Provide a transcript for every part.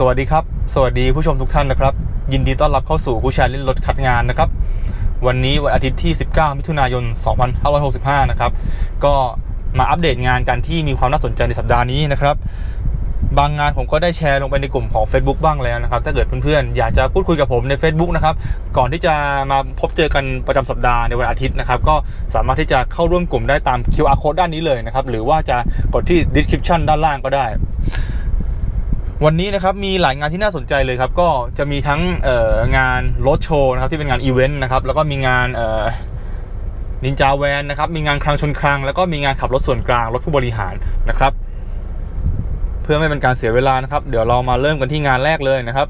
สวัสดีครับ สวัสดีผู้ชมทุกท่านนะครับ ยินดีต้อนรับเข้าสู่ผู้ชร์เล่นรถคัดงานนะครับ วันนี้วันอาทิตย์ที่ 19 มิถุนายน 2565 นะครับ ก็มาอัปเดตงานกันที่มีความน่าสนใจในสัปดาห์นี้นะครับ บางงานผมก็ได้แชร์ลงไปในกลุ่มของ Facebook บ้างแล้วนะครับ ถ้าเกิดเพื่อนๆ อยากจะพูดคุยกับผมใน Facebook นะครับ ก่อนที่จะมาพบเจอกันประจำสัปดาห์ในวันอาทิตย์นะครับ ก็สามารถที่จะเข้าร่วมกลุ่มได้ตาม QR code ด้านนี้เลยนะครับ หรือว่าจะกดที่ description ด้านล่างก็ได้ วันนี้นะครับมีหลายงานที่น่าสนใจเลยครับ ก็จะมีทั้งงานรถโชว์นะครับที่เป็นงานอีเวนต์นะครับแล้วก็มีงานนินจาแวนนะครับมีงานคลังชนคลังแล้วก็มีงานขับรถส่วนกลางรถผู้บริหารนะครับ เพื่อไม่เป็นการเสียเวลานะครับ เดี๋ยวเรามาเริ่มกันที่งานแรกเลยนะครับ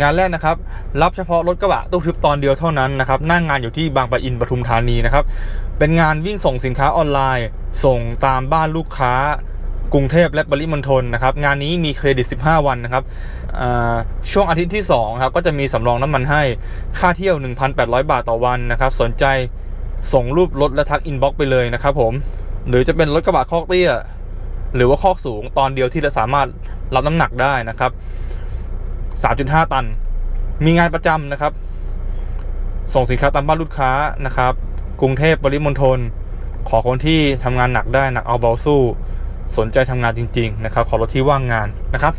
งานแรกนะครับ รับเฉพาะรถกระบะตู้ทึบตอนเดียวเท่านั้นนะครับนั่งงานอยู่ที่บางปะอินปทุมธานีนะครับ เป็นงานวิ่งส่งสินค้าออนไลน์ ส่งตามบ้านลูกค้า กรุงเทพและปริมณฑลนะครับ งานนี้มีเครดิต 15 วันนะครับช่วงอาทิตย์ที่2ครับก็จะมีสำรองน้ำมันให้ค่าเที่ยว 1,800 บาทต่อวันนะครับ สนใจส่งรูปรถและทักอินบ็อกซ์ไปเลยนะครับผม หรือจะเป็นรถกระบะคอกเตี้ย หรือว่าคอกสูงตอนเดียวที่จะสามารถรับน้ำหนักได้นะครับ 3.5 ตัน มีงานประจำนะครับ ส่งสินค้าตามบ้านลูกค้านะครับ กรุงเทพปริมณฑลขอคนที่ทำงานหนักได้หนักเอาเบาสู้ สนใจทำงานจริง ๆ นะครับ ขอรถที่ว่างงานนะครับ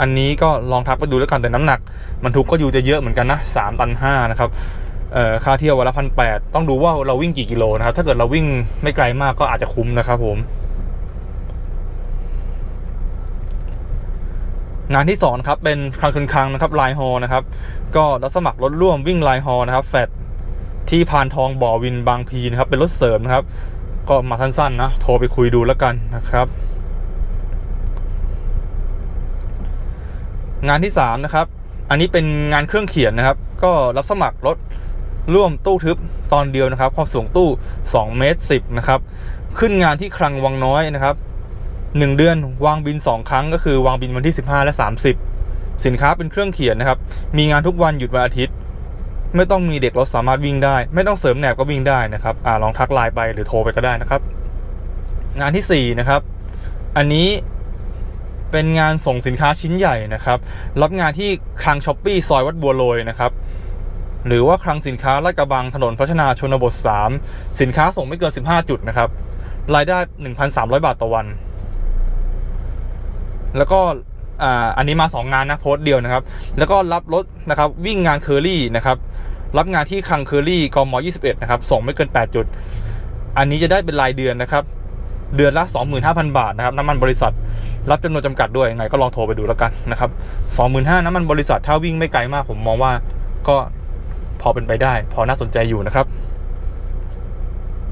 อันนี้ก็ลองทักไปดูแล้วกันแต่น้ำหนักบรรทุกก็อยู่จะเยอะเหมือนกันนะ3ตัน5นะครับเอ่อค่าเที่ยววันละพันแต้องดูว่าเราวิ่งกี่กิโลนะครับ ถ้าเกิดเราวิ่งไม่ไกลมากก็อาจจะคุ้มนะครับผม งานที่2นะครับเป็นคลังคืนคลังนะครับไลน์ฮอนะครับ ก็รับสมัครรถร่วมวิ่งไลน์ฮอนะครับแฟดที่พานทองบ่อวินบางพีนะครับ เป็นรถเสริมนะครับ ก็มาสั้นๆนะ โทรไปคุยดูแล้วกันนะครับ งานที่ 3 นะครับ อันนี้เป็นงานเครื่องเขียนนะครับ ก็รับสมัครรถร่วมตู้ทึบตอนเดียวนะครับ ความสูงตู้2เมตร10นะครับ ขึ้นงานที่คลังวังน้อยนะครับ 1 เดือนวางบิน 2 ครั้งก็คือวางบินวันที่ 15 และ 30 สินค้าเป็นเครื่องเขียนนะครับ มีงานทุกวันหยุดวันอาทิตย์ ไม่ต้องมีเด็กรถสามารถวิ่งได้ ไม่ต้องเสริมแหนบก็วิ่งได้นะครับอ่าลองทักไลน์ไปหรือโทรไปก็ได้นะครับ งานที่4นะครับ อันนี้เป็นงานส่งสินค้าชิ้นใหญ่นะครับ รับงานที่คลังช้อปปี้ซอยวัดบัวโรยนะครับหรือว่าคลังสินค้าลาดกระบังถนนพัฒนาชนบท 3 สินค้าส่งไม่เกิน 15 จุดนะครับ รายได้ 1,300 บาทต่อวัน แล้วก็อ่าอันนี้มา 2 งานนะโพสต์เดียวนะครับ แล้วก็รับรถนะครับวิ่งงานเคอรี่นะครับ รับงานที่คังเคอรี่กม21 นะครับ ส่งไม่เกิน 8 จุด อันนี้จะได้เป็นรายเดือนนะครับ เดือนละ 25,000 บาทนะครับ น้ำมันบริษัท รับจำนวนจำกัดด้วยยังไงก็ลองโทรไปดูแล้วกันนะครับ 25,000 น้ำมันบริษัท ถ้าวิ่งไม่ไกลมาก ผมมองว่าก็พอเป็นไปได้ พอน่าสนใจอยู่นะครับ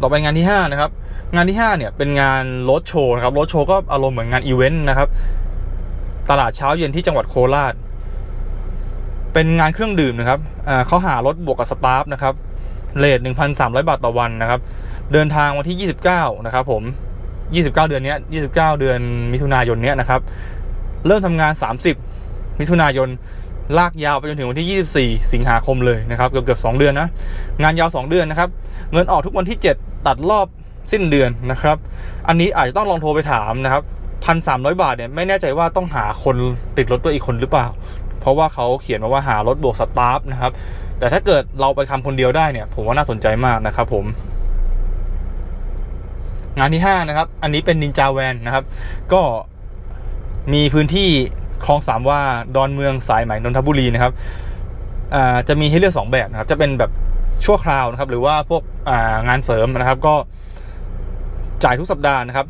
ต่อไปงานที่ 5 นะครับ งานที่ 5 เนี่ย เป็นงานรถโชว์นะครับ รถโชว์ก็อารมณ์เหมือนงานอีเวนต์นะครับ ตลาดเช้าเย็นที่จังหวัดโคราช เป็นงานเครื่องดื่มนะครับเขาหารถบวกกับสตาฟนะครับเลท1,300 บาทต่อวันนะครับ เดินทางวันที่ 29 นะครับผม 29 เดือนนี้ย29 เดือนมิถุนายนนี้นะครับ เริ่มทำงาน 30 มิถุนายน ลากยาวไปจนถึงวันที่ 24 สิงหาคมเลยนะครับ เกือบเกือบ2เดือนนะ งานยาว 2 เดือนนะครับ เงินออกทุกวันที่ 7 ตัดรอบสิ้นเดือนนะครับ อันนี้อาจจะต้องลองโทรไปถามนะครับพันสามร้อยบาทเนี่ยไม่แน่ใจว่าต้องหาคนติดรถด้วยอีกคนหรือเปล่า เพราะว่าเขาเขียนมาว่าหารถบวกสตาฟนะครับ แต่ถ้าเกิดเราไปทำคนเดียวได้เนี่ย ผมว่าน่าสนใจมากนะครับผมงานที่ 5 นะครับ อันนี้เป็นนินจาแวนนะครับ ก็มีพื้นที่คลองสามว่าดอนเมืองสายไหมนนทบุรีนะครับจะมีให้เลือก 2 แบบนะครับ จะเป็นแบบชั่วคราวนะครับ หรือว่าพวกางานเสริมนะครับ ก็จ่ายทุกสัปดาห์นะครับ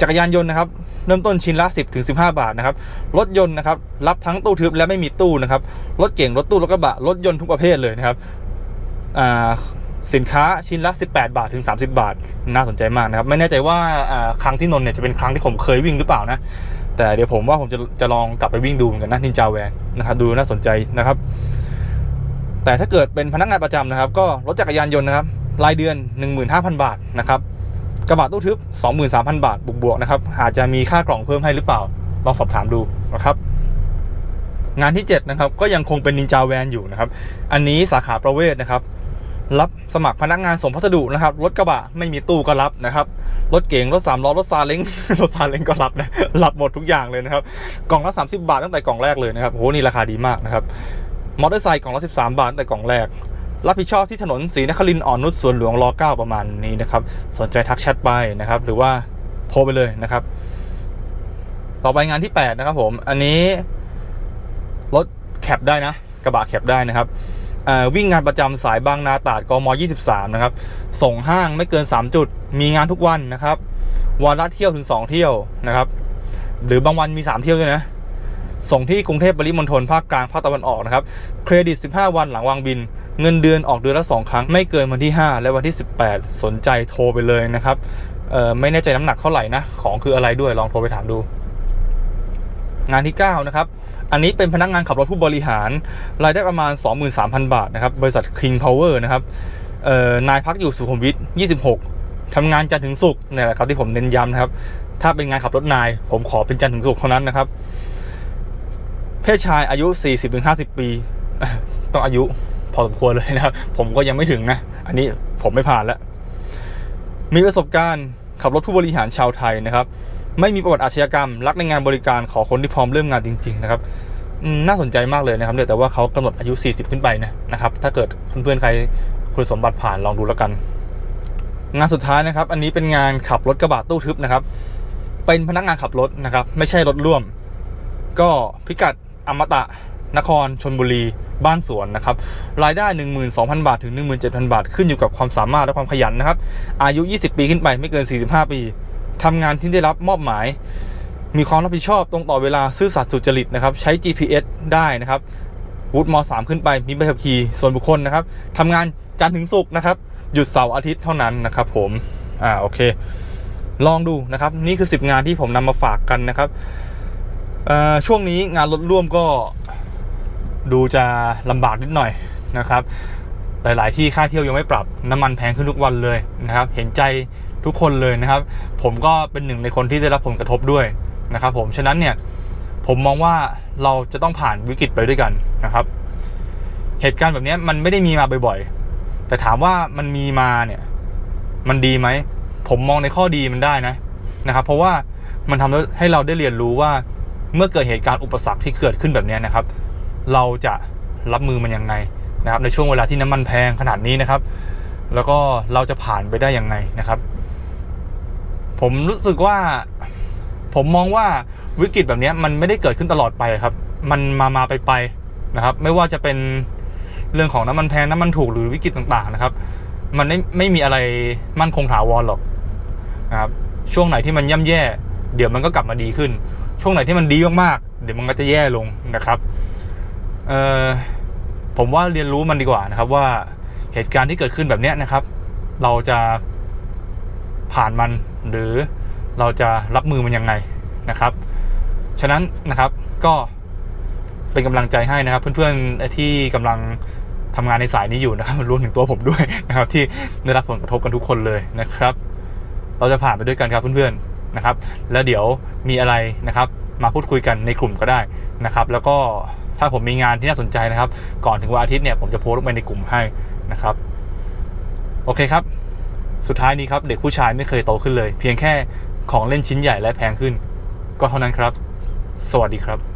จักรยานยนต์นะครับ เริ่มต้นชิ้นละ 10ถึง15 บาทนะครับรถยนต์นะครับรับทั้งตู้ทึบและไม่มีตู้นะครับรถเก่งรถตู้รถกระบะรถยนต์ทุกประเภทเลยนะครับสินค้าชิ้นละ 18 บาทถึง 30 บาท น่าสนใจมากนะครับ ไม่แน่ใจว่าครั้งที่นนท์เนี่ยจะเป็นครั้งที่ผมเคยวิ่งหรือเปล่านะ แต่เดี๋ยวผมว่าผมจะจะลองกลับไปวิ่งดูเหมือนกันนะนินจาแวนนะครับดูน่าสนใจนะครับ แต่ถ้าเกิดเป็นพนักงานประจำนะครับ ก็รถจักรยานยนต์นะครับรายเดือน 15,000 บาทนะครับ กระบะตู้ทึบ 23,000 บาทบวกๆนะครับ อาจจะมีค่ากล่องเพิ่มให้หรือเปล่า ลองสอบถามดูนะครับงานที่ 7 นะครับ ก็ยังคงเป็นนินจาแวนอยู่นะครับ อันนี้สาขาประเวศนะครับ รับสมัครพนักงานส่งพัสดุนะครับ รถกระบะไม่มีตู้ก็รับนะครับ รถเก๋งรถสามล้อรถซาเล้งรถซาเล้งก็รับนะรับหมดทุกอย่างเลยนะครับ กล่องละ 30 บาทตั้งแต่กล่องแรกเลยนะครับโหนี่ราคาดีมากนะครับมอเตอร์ไซค์กล่องละ13 บาทตั้งแต่กล่องแรก รับผิดชอบที่ถนนศรีนครินทร์อ่อนนุชสวนหลวงร9ประมาณนี้นะครับ สนใจทักแชทไปนะครับ หรือว่าโทรไปเลยนะครับ ต่อไปงานที่ 8 นะครับผม อันนี้รถแคปได้นะ กระบะแคปได้นะครับวิ่งงานประจำสายบางนาตราดกม 23 นะครับ ส่งห้างไม่เกิน 3 จุด มีงานทุกวันนะครับ วันละเที่ยวถึง 2 เที่ยวนะครับ หรือบางวันมี 3 เที่ยวด้วยนะ ส่งที่กรุงเทพปริมณฑลภาคกลางภาคตะวันออกนะครับ เครดิต 15 วันหลังวางบิน เงินเดือนออกเดือนละ2ครั้ง ไม่เกินวันที่ 5 และวันที่ 18 สนใจโทรไปเลยนะครับไม่แน่ใจน้ำหนักเท่าไหร่นะ ของคืออะไรด้วยลองโทรไปถามดู งานที่ 9 นะครับ อันนี้เป็นพนักงานขับรถผู้บริหาร รายได้ประมาณ 23,000 บาทนะครับ บริษัท King Power นะครับนายพักอยู่สุขุมวิท 26 ทำงานจันทร์ถึงศุกร์นี่แหละครับที่ผมเน้นย้ำนะครับ ถ้าเป็นงานขับรถนาย ผมขอเป็นจันทร์ถึงศุกร์เท่านั้นนะครับ เพศชายอายุ 40-50 ปี ต้องอายุ พอสมควรเลยนะครับ ผมก็ยังไม่ถึงนะ อันนี้ผมไม่ผ่านแล้ว มีประสบการณ์ขับรถผู้บริหารชาวไทยนะครับ ไม่มีประวัติอาชญากรรม รักในงานบริการขอคนที่พร้อมเริ่มงานจริง ๆ นะครับน่าสนใจมากเลยนะครับเนี่ยแต่ว่าเขากำหนดอายุ 40 ขึ้นไปนะนะครับ ถ้าเกิดเพื่อนๆใครคุณสมบัติผ่านลองดูแล้วกัน งานสุดท้ายนะครับ อันนี้เป็นงานขับรถกระบะตู้ทึบนะครับ เป็นพนักงานขับรถนะครับ ไม่ใช่รถร่วม ก็พิกัดอมตะ นครชนบุรี บ้านสวนนะครับรายได้ 12,000 บาทถึง 17,000 บาท ขึ้นอยู่กับความสามารถและความขยันนะครับ อายุ 20 ปีขึ้นไปไม่เกิน 45 ปีทำงานที่ได้รับมอบหมาย มีความรับผิดชอบตรงต่อเวลาซื่อสัตย์สุจริตนะครับใช้ GPS ได้นะครับวุฒิม .3 ขึ้นไปมีใบขับขี่ส่วนบุคคลนะครับทำงานจันทร์ถึงศุกร์นะครับหยุดเสาร์อาทิตย์เท่านั้นนะครับผมอ่าโอเค ลองดูนะครับ นี่คือ 10 งานที่ผมนำมาฝากกันนะครับเอ่อช่วงนี้งานรถร่วมก็ ดูจะลำบากนิดหน่อยนะครับ หลาย ๆ ที่ค่าเที่ยวยังไม่ปรับน้ำมันแพงขึ้นทุกวันเลยนะครับ เห็นใจทุกคนเลยนะครับ ผมก็เป็นหนึ่งในคนที่ได้รับผลกระทบด้วยนะครับ ผมฉะนั้นเนี่ยผมมองว่าเราจะต้องผ่านวิกฤตไปด้วยกันนะครับ เหตุการณ์แบบนี้มันไม่ได้มีมาบ่อยๆ แต่ถามว่ามันมีมาเนี่ย มันดีไหม ผมมองในข้อดีมันได้นะนะครับ เพราะว่ามันทำให้เราได้เรียนรู้ว่าเมื่อเกิดเหตุการณ์อุปสรรคที่เกิดขึ้นแบบนี้นะครับ เราจะรับมือมันยังไงนะครับในช่วงเวลาที่น้ำมันแพงขนาดนี้นะครับ แล้วก็เราจะผ่านไปได้ยังไงนะครับ ผมรู้สึกว่าผมมองว่าวิกฤตแบบนี้มันไม่ได้เกิดขึ้นตลอดไปครับ มันมามาไปไปนะครับ ไม่ว่าจะเป็นเรื่องของน้ำมันแพงน้ำมันถูกหรือวิกฤตต่างๆนะครับ มันไม่ไม่มีอะไรมั่นคงถาวรหรอกนะครับช่วงไหนที่มันย่ำแย่ เดี๋ยวมันก็กลับมาดีขึ้น ช่วงไหนที่มันดีมากๆเดี๋ยวมันก็จะแย่ลงนะครับ เอ่อผมว่าเรียนรู้มันดีกว่านะครับ ว่าเหตุการณ์ที่เกิดขึ้นแบบนี้นะครับ เราจะผ่านมันหรือเราจะรับมือมันยังไงนะครับ ฉะนั้นนะครับก็เป็นกำลังใจให้นะครับ เพื่อนๆที่กำลังทำงานในสายนี้อยู่นะครับรวมถึงตัวผมด้วยนะครับ ที่ได้รับผลกระทบกันทุกคนเลยนะครับ เราจะผ่านไปด้วยกันครับเพื่อนๆนะครับ แล้วเดี๋ยวมีอะไรนะครับ มาพูดคุยกันในกลุ่มก็ได้นะครับ แล้วก็ ถ้าผมมีงานที่น่าสนใจนะครับ ก่อนถึงวันอาทิตย์เนี่ยผมจะโพสต์ลงไปในกลุ่มให้นะครับ โอเคครับ สุดท้ายนี้ครับ เด็กผู้ชายไม่เคยโตขึ้นเลย เพียงแค่ของเล่นชิ้นใหญ่และแพงขึ้น ก็เท่านั้นครับ สวัสดีครับ